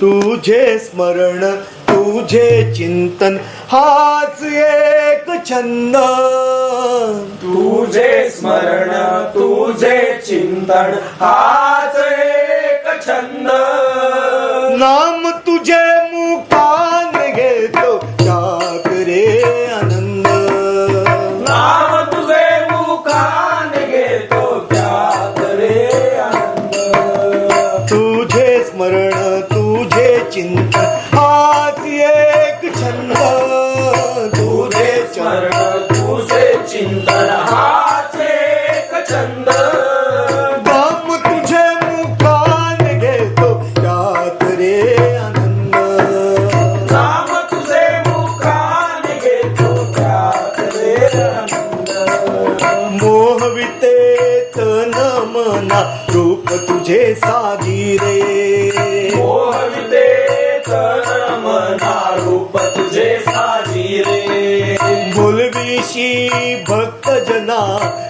तुझे स्मरण तुझे चिंतन हाच एक छंद. तुझे स्मरण तुझे चिंतन हाच एक छंद. नाम तुझे चिंतन हाच एक छंद नाम तुझे मुखान घेतो त्यात रे आनंद. नाम तुझे मुखान घेतो त्यात रे आनंद. मोहविते तन मना रूप तुझे सागिरे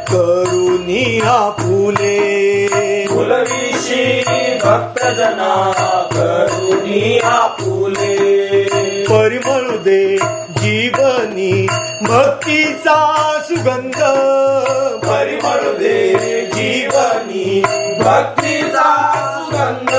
करुणी आपुले फुलविशी भक्त जना करुणी आपुले परिमळू दे जीवनी भक्तीचा सुगंध. परिमळ दे जीवनी भक्तीचा सुगंध.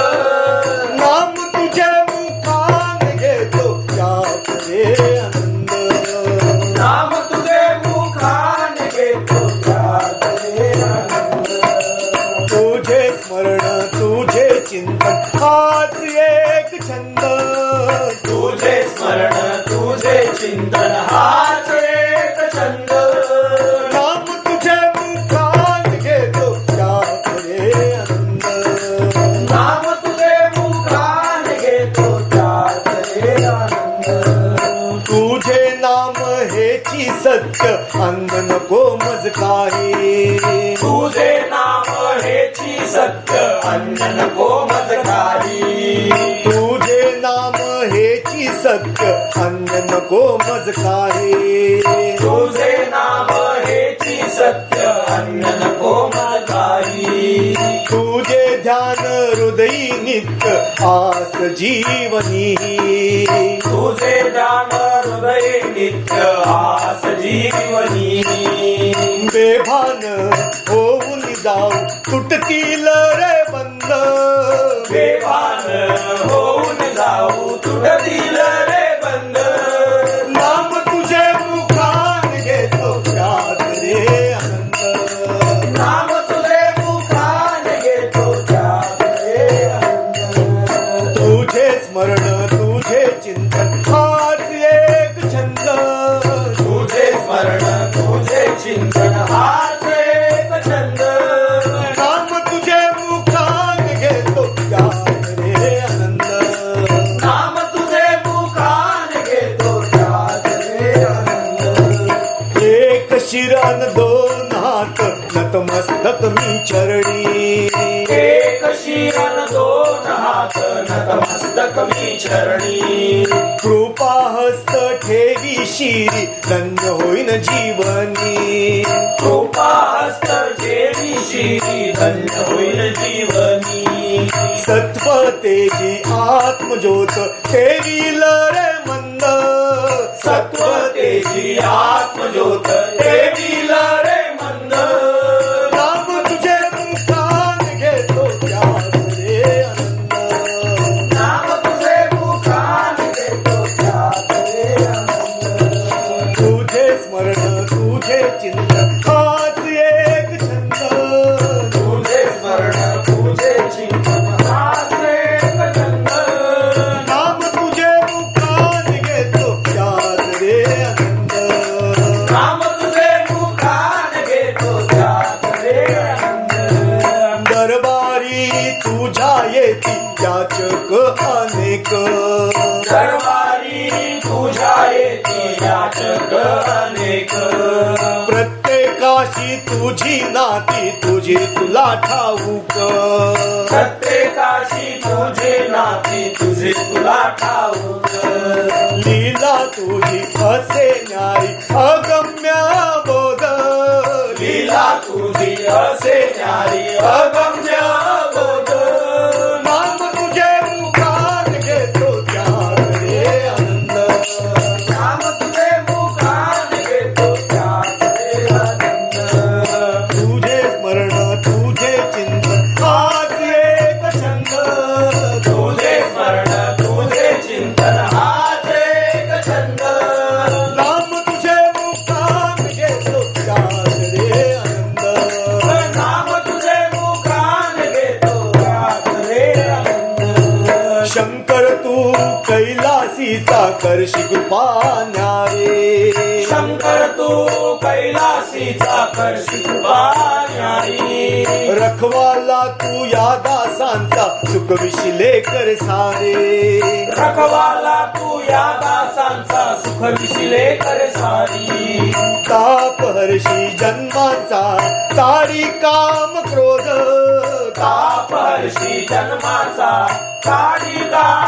हेची सत्य अंग नको मज काही तुझे नाम हेची सत्य अन्न नको मज काही तुझे नाम हेची सत्य अंग नको मज काही तुझे नाम हेची सत्य अन्न नको मज काही हृदयी नित्य आस जीवनी. तुझे ध्यान हृदय नित्य आस जीवनी. बेभान होऊन जाऊ तुटतील रे बंद. स्मरण तुझे चिंतन हाच एक छंद नाम तुझे मुखान घेतो त्यात रे आनंद. नाम तुझे मुखान घेतो त्यात रे आनंद. एक शिरन दोन हात नतमस्तक मी चरणी. एक शिरन दोन हात नतमस्तक मी चरणी. कृपा हस्त ठेवी शिरी धन्य होईन जीवनी. कृपा हस्त जेवी शिरी धन्य होईल जीवनी. सत्व तेजी आत्मज्योत ठेवील. चिंतन. हाच एक छंद. तुझे स्मरण तुझे चिंतन. हाच एक छंद. नाम तुझे मुखान घेतो त्यात रे आनंद. नाम तुझे मुखान घेतो त्यात रे आनंद. दरबारी तुझ्या येती याचक अनेक. दरबारी तुझ्या येती याचक तुझी नाती तुझी तुला ठाऊक. कैलासीचा करशी कृपा न्यारे शंकर तू कैलासीचा करशी कृपा न्यारी रखवाला तू या दासांचा सुख विशिले कर सारे. रखवाला तू या दासांचा सुख विशिले कर सारी. ताप हर्षी जन्माचा तारी काम क्रोध. ताप हर्षी जन्माचा काळी का